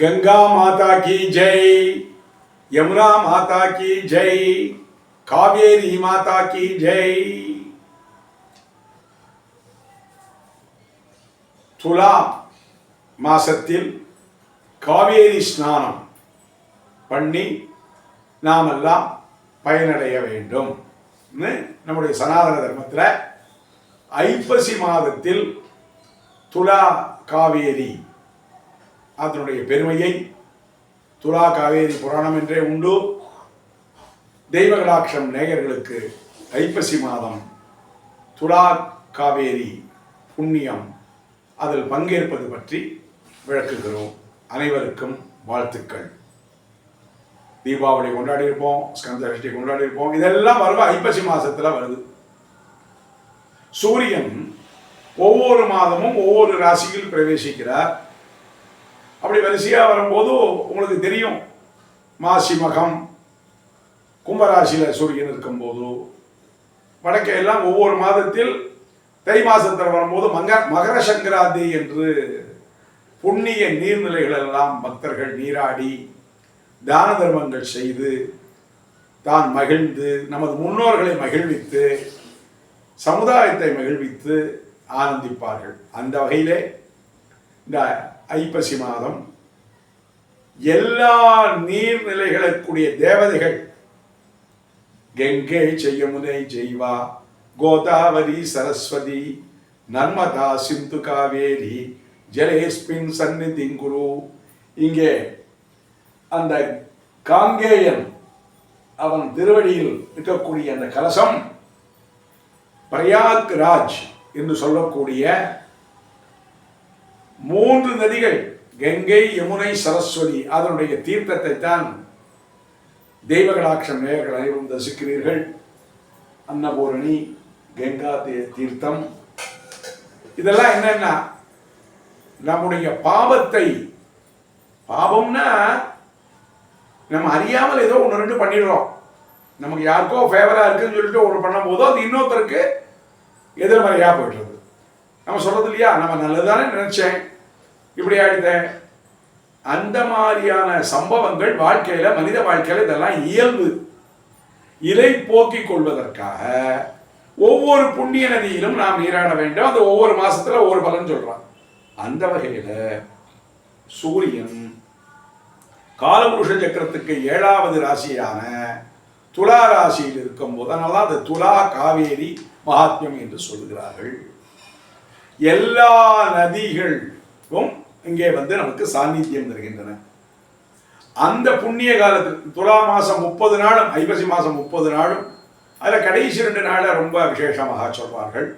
கங்கா மாதா கி ஜெய். யமுனா மாதா கி ஜெய். காவேரி மாதா கி ஜெய். துலா மாசத்தில் காவேரி ஸ்நானம் பண்ணி நாமெல்லாம் பயனடைய வேண்டும். நம்முடைய சனாதன தர்மத்தில் ஐப்பசி மாதத்தில் துலா காவேரி அதனுடைய பெருமையை துலா காவேரி புராணம் என்றே உண்டு. தெய்வகடாட்சம் நேயர்களுக்கு ஐப்பசி மாதம் துலா காவேரி புண்ணியம் அதில் பங்கேற்பது பற்றி விளக்குகிறோம். அனைவருக்கும் வாழ்த்துக்கள். தீபாவளி கொண்டாடி இருப்போம் ஸ்கந்த சஷ்டி கொண்டாடி இருப்போம் இதெல்லாம் வருவ ஐப்பசி மாசத்துல வருது. சூரியன் ஒவ்வொரு மாதமும் ஒவ்வொரு ராசியில் பிரவேசிக்கிறார். அப்படி வரிசையாக வரும்போது உங்களுக்கு தெரியும். மாசி மகம் கும்பராசியில் சூரியன் இருக்கும்போது வடக்கே எல்லாம் ஒவ்வொரு மாதத்தில் தை மாசத்தில் வரும்போது மக மகர சங்கராந்தி என்று புண்ணிய நீர்நிலைகள் எல்லாம் பக்தர்கள் நீராடி தான தர்மங்கள் செய்து தான் மகிழ்ந்து நமது முன்னோர்களை மகிழ்வித்து சமுதாயத்தை மகிழ்வித்து ஆனந்திப்பார்கள். அந்த வகையிலே இந்த ஐப்பசி மாதம் எல்லா நீர்நிலைகளுக்குரிய தேவதைகள் கங்கை செய்யமுனை ஜெய்வா கோதாவரி சரஸ்வதி நர்மதா சிந்து காவேரி ஜலேஸ்மின் சந்நிதிங்குரு இங்கே அந்த காங்கேயன் அவன் திருவடியில் இருக்கக்கூடிய அந்த கலசம் பிரயாக்ராஜ் என்று சொல்லக்கூடிய மூன்று நதிகள் கங்கை யமுனை சரஸ்வதி அதனுடைய தீர்த்தத்தை தான் தெய்வகடாட்சம் நேயர்கள் அனைவரும் தசிக்கிறீர்கள் அன்னபூரணி கங்கா தே தீர்த்தம். இதெல்லாம் என்னன்னா நம்முடைய பாவத்தை பாவம்னா நம்ம அறியாமல் ஏதோ ஒன்று ரெண்டு பண்ணிடுறோம். நமக்கு யாருக்கோ ஃபேவரா இருக்குன்னு சொல்லிட்டு ஒன்று பண்ணும்போதோ அது இன்னொருத்தருக்கு எதிர்மறையாக போயிடுறது. நம்ம சொல்றது இல்லையா? நம்ம நல்லதுதானே நினைச்சேன். இப்படி ஆயிடுதேன் அந்த மாதிரியான சம்பவங்கள் வாழ்க்கையில மனித வாழ்க்கையில இதெல்லாம் இயல்பு. இலை போக்கிக் கொள்வதற்காக ஒவ்வொரு புண்ணிய நதியிலும் நாம் நீராட வேண்டும். அது ஒவ்வொரு மாசத்துல ஒவ்வொரு பலன் சொல்றான். அந்த வகையில சூரியன் காலபுருஷ சக்கரத்துக்கு ஏழாவது ராசியான துலா ராசியில் இருக்கும்போது அதனால தான் அது துலா காவேரி மகாத்மியம் என்று சொல்கிறார்கள் எல்லா நதிகளும் இங்கே வந்து நமக்கு சாநித்தியம் தருகின்றன. அந்த புண்ணிய காலத்தில் துலா மாதம் முப்பது நாளும் ஐப்பசி மாதம் முப்பது நாளும் அதில் கடைசி ரெண்டு நாளை ரொம்ப விசேஷமாக சொல்வார்கள்.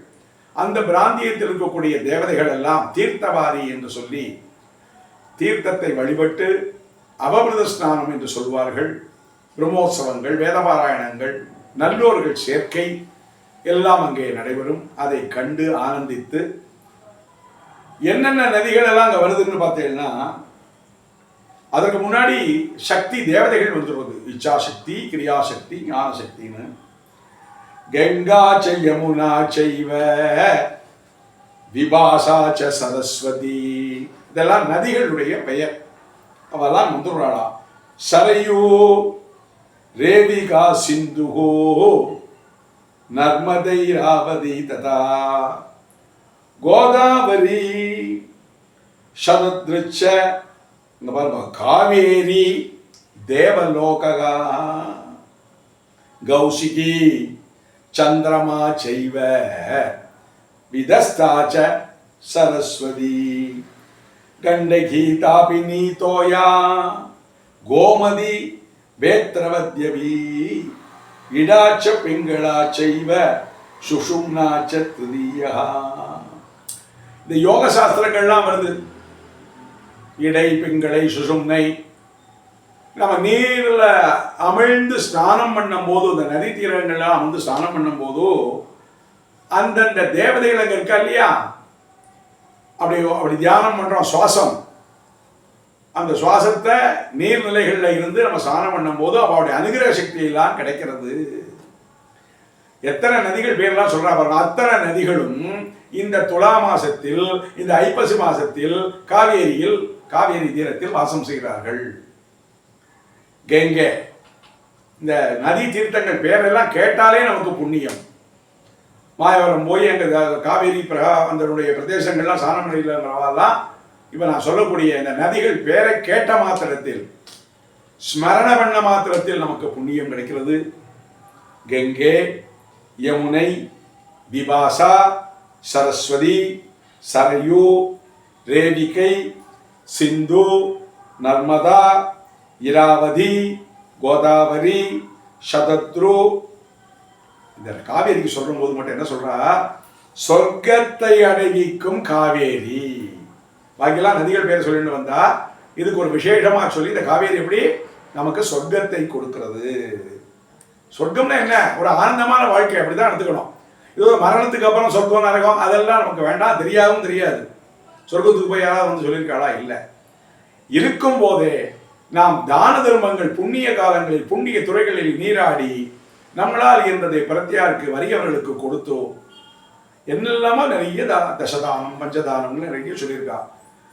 அந்த பிராந்தியத்தில் இருக்கக்கூடிய தேவதைகள் எல்லாம் தீர்த்தவாரி என்று சொல்லி தீர்த்தத்தை வழிபட்டு அவபிரத ஸ்நானம் என்று சொல்வார்கள். பிரம்மோற்சவங்கள் வேதபாராயணங்கள் நல்லோர்கள் சேர்க்கை எல்லாம் அங்கே நடைபெறும். அதை கண்டு ஆனந்தித்து என்னென்ன நதிகள் எல்லாம் அங்கே வருதுன்னு பார்த்தீங்கன்னா அதற்கு முன்னாடி சக்தி தேவதைகள் வந்துடுவது இச்சாசக்தி கிரியாசக்தி ஞானசக்தின்னு. கங்கா ச யமுனா செய்வ விபாசா ச சரஸ்வதி. இதெல்லாம் நதிகளுடைய பெயர். அவெல்லாம் வந்துடுறாளா சரையோ ரேவிகா சிந்துகோ நர்மதை ராவதி ததா. கோதாவரி சரத்ருச்ச இந்த பாருங்க காவேரி தேவலோகா கௌசிகி சந்திரமா செய்வ விதஸ்தாச்ச சரஸ்வதி கண்டகி தாபினி தோயா கோமதி வேத்திரவத்யவி இடாச்ச பிங்களா செய்வ சுஷும்னாச்ச திருதியா. இந்த யோக சாஸ்திரங்கள்லாம் வருது. இடை பிங்களை சுசும்னை. நம்ம நீரில் அமிழ்ந்து ஸ்நானம் பண்ணும்போது இந்த நதி தீரங்கள்லாம் வந்து ஸ்நானம் பண்ணும்போது அந்தந்த தேவதைகள் அங்கே இருக்கா இல்லையா? அப்படி அப்படி தியானம் பண்ணுறோம் சுவாசம். அந்த சுவாசத்தை நீர்நிலைகளில் இருந்து நம்ம ஸ்நானம் பண்ணும்போது அவளுடைய அனுகிரக சக்தியெல்லாம் கிடைக்கிறது. எத்தனை நதிகள் பேர்லாம் சொல்கிறா பாருங்க அத்தனை நதிகளும் இந்த துலா மாசத்தில் இந்த ஐப்பசி மாசத்தில் காவேரியில் காவேரி தீரத்தில் வாசம் செய்கிறார்கள். கெங்கே. இந்த நதி தீர்த்தங்கள் பேரெல்லாம் கேட்டாலே நமக்கு புண்ணியம். மாயவரம் போய் அங்கே காவேரி பிரகா அதனுடைய பிரதேசங்கள்லாம் சாணமணியிலங்கிறவாலாம் இப்போ நான் சொல்லக்கூடிய இந்த நதிகள் பேரை கேட்ட மாத்திரத்தில் ஸ்மரண பண்ண மாத்திரத்தில் நமக்கு புண்ணியம் கிடைக்கிறது. கெங்கே யமுனை விபாசா சரஸ்வதி சரயு ரேடிகை சிந்து நர்மதா இராவதி கோதாவரி சதத்ரு. இந்த காவேரிக்கு சொல்லும் போது மட்டும் என்ன சொல்றா? சொர்க்கத்தை அடைவிக்கும் காவேரி. பாக்கியெல்லாம் நதிகள் பேர் சொல்லிட்டு வந்தா இதுக்கு ஒரு விசேஷமா சொல்லி இந்த காவேரி எப்படி? நமக்கு சொர்க்கத்தை கொடுக்கிறது. சொர்க்கம்னா என்ன? ஒரு ஆனந்தமான வாழ்க்கை அப்படிதான் எடுத்துக்கணும். இது மரணத்துக்கு அப்புறம் சொர்க்கம் நரகம் அதெல்லாம் நமக்கு வேண்டாம். தெரியாதும் தெரியாது. சொர்க்கத்துக்கு போய் யாராவது வந்து சொல்லியிருக்காளா? இல்லை. இருக்கும் போதே நாம் தான தர்மங்கள் புண்ணிய காலங்களில் புண்ணிய துறைகளில் நீராடி நம்மளால் இருந்ததை பிரத்தியாருக்கு வறியவர்களுக்கு கொடுத்தோ என்னெல்லாமோ நிறைய தா தசதானம் பஞ்சதானம்னு நிறைய சொல்லியிருக்கா.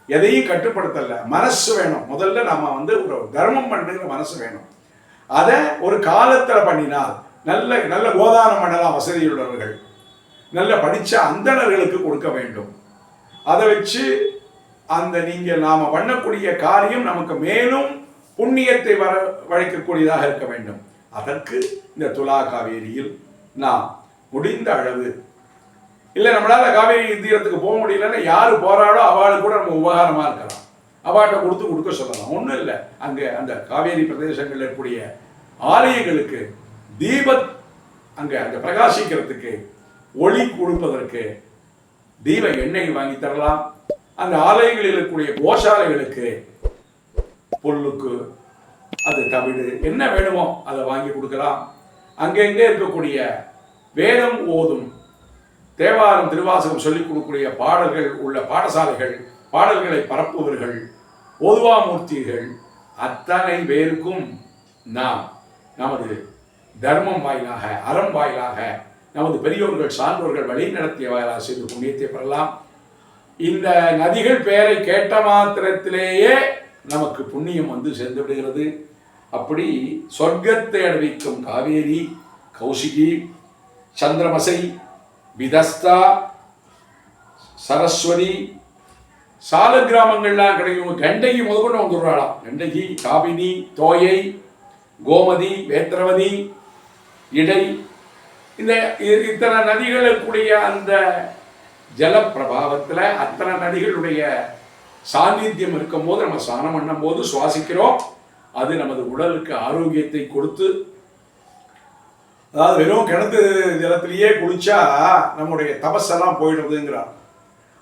எதையும் கட்டுப்படுத்தல. மனசு வேணும். முதல்ல நம்ம வந்து ஒரு தர்மம் பண்ணுங்கிற மனசு வேணும். அதை ஒரு காலத்துல பண்ணினால் நல்ல நல்ல கோதானம் பண்ணலாம் வசதியுள்ளவர்கள் நல்ல படித்த அந்தணர்களுக்கு கொடுக்க வேண்டும். அதை வச்சு அந்த நீங்கள் நாம் பண்ணக்கூடிய காரியம் நமக்கு மேலும் புண்ணியத்தை வர வழைக்கக்கூடியதாக இருக்க வேண்டும். அதற்கு இந்த துலா காவேரியில் நாம் முடிந்த அளவு இல்லை நம்மளால் காவேரி தீரத்துக்கு போக முடியலன்னா யார் போகிறாளோ அவளுக்கு கூட நம்ம உபகாரமாக இருக்கலாம். அவாட்ட கொடுத்து கொடுக்க சொல்லலாம். ஒன்றும் இல்லை. அங்கே அந்த காவேரி பிரதேசங்களில் இருக்கக்கூடிய ஆலயங்களுக்கு தீபத் அங்கே அந்த பிரகாசிக்கிறதுக்கு ஒளி கொடுப்பதற்கு தீப எண்ணெய் வாங்கி தரலாம். அந்த ஆலயங்களில் இருக்கக்கூடிய கோஷாலைகளுக்கு புல்லுக்கு அது தவிடு என்ன வேணுமோ அதை வாங்கி கொடுக்கலாம். அங்கெங்கே இருக்கக்கூடிய வேதம் ஓதும் தேவாரம் திருவாசகம் சொல்லிக் கொடுக்கக்கூடிய பாடல்கள் உள்ள பாடசாலைகள் பாடல்களை பரப்புவர்கள் ஓதுவாமூர்த்திகள் அத்தனை பேருக்கும் நாம் நமது தர்மம் வாயிலாக அறம் வாயிலாக நமது பெரியோர்கள் சான்றோர்கள் வழி நடத்திய செய்து புண்ணியத்தை பெறலாம். இந்த நதிகள் பெயரை கேட்ட மாத்திரத்திலேயே நமக்கு புண்ணியம் வந்து சேர்ந்து விடுகிறது. அப்படி சொர்க்கத்தை அணிவிக்கும் காவேரி கௌசிகி சந்திரமசை விதஸ்தா சரஸ்வதி சால கிராமங்கள்லாம் கிடைக்கும். கண்டகி முதற்கொண்டு வந்துடுறாளாம். கண்டகி காபினி தோயை கோமதி வேத்திரவதி இடை இந்த இத்தனை நதிகளுக்குடைய அந்த ஜலப்பிரபாவத்தில் அத்தனை நதிகளுடைய சாநித்தியம் இருக்கும் போது நம்ம ஸ்நானம் பண்ணும் போது சுவாசிக்கிறோம். அது நமது உடலுக்கு ஆரோக்கியத்தை கொடுத்து அதாவது வெறும் கிணத்து ஜலத்திலேயே குளிச்சா நம்முடைய தபஸெல்லாம் போயிடுறதுங்கிறார்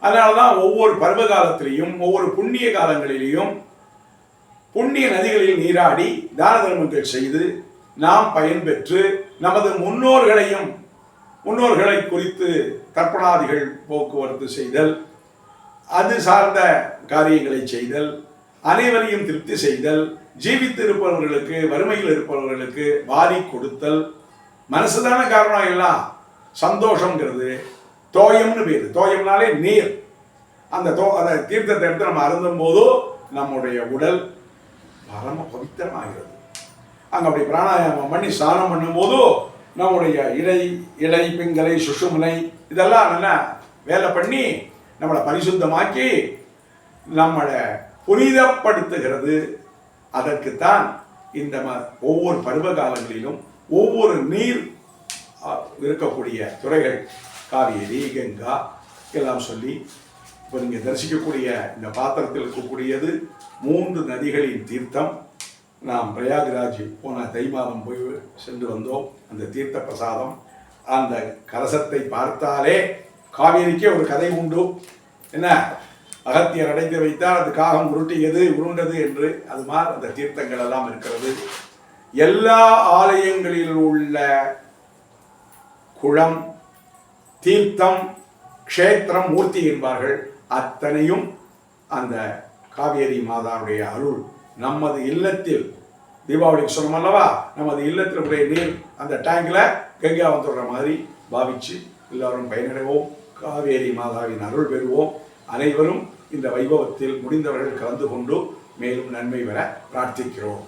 அதனால தான் ஒவ்வொரு பருவ காலத்திலையும் ஒவ்வொரு புண்ணிய காலங்களிலேயும் புண்ணிய நதிகளில் நீராடி தான தர்மங்கள் செய்து நாம் பயன்பெற்று நமது முன்னோர்களையும் முன்னோர்களை குறித்து கற்பனாதிகள் போக்குவரத்து செய்தல் அது சார்ந்த காரியங்களை செய்தல் அனைவரையும் திருப்தி செய்தல் ஜீவித்து இருப்பவர்களுக்கு வறுமையில் இருப்பவர்களுக்கு வாரி கொடுத்தல். மனசுதான காரணம் எல்லாம் சந்தோஷங்கிறது தோயம்னு பேர். தோயம்னாலே நீர். அந்த தோ அந்த தீர்த்தத்தை எடுத்து நம்ம அருந்தும் போது நம்முடைய உடல் பரம பவித்திரமாகிறது. அங்கே அப்படி பிராணாயாமம் பண்ணி ஸ்நானம் பண்ணும்போது நம்முடைய இடை இடை பிங்கலை சுஷுமலை இதெல்லாம் நல்லா வேலை பண்ணி நம்மளை பரிசுத்தமாக்கி நம்மளை புனிதப்படுத்துகிறது. அதற்குத்தான் இந்த ம- ஒவ்வொரு பருவ காலங்களிலும் ஒவ்வொரு நீர் இருக்கக்கூடிய துறைகள் காவேரி கங்கா எல்லாம் சொல்லி இப்போ நீங்கள் தரிசிக்கக்கூடிய இந்த பாத்திரத்தில் இருக்கக்கூடியது மூன்று நதிகளின் தீர்த்தம். நாம் பிரயாக்ராஜ் போன தை மாதம் போய் சென்று வந்தோம். அந்த தீர்த்த பிரசாதம் அந்த கலசத்தை பார்த்தாலே காவேரிக்கே ஒரு கதை உண்டு. என்ன? அகத்தியர் அடைத்து வைத்தால் அது காகம் உருட்டியது உருண்டது என்று அது மாதிரி அந்த தீர்த்தங்கள் எல்லாம் இருக்கிறது. எல்லா ஆலயங்களில் உள்ள குளம் தீர்த்தம் க்ஷேத்திரம் மூர்த்தி என்பார்கள். அத்தனையும் அந்த காவேரி மாதாவுடைய அருள். நமது இல்லத்தில் தீபாவளிக்கு சொன்னோம் அல்லவா? நமது இல்லத்தில் உடைய நீர் அந்த டேங்கில் கங்கா வந்துடுற மாதிரி பாவிச்சு எல்லாரும் பயனடைவோம். காவேரி மாதாவின் அருள் பெறுவோம். அனைவரும் இந்த வைபவத்தில் முடிந்தவர்கள் கலந்து கொண்டு மேலும் நன்மை பெற பிரார்த்திக்கிறோம்.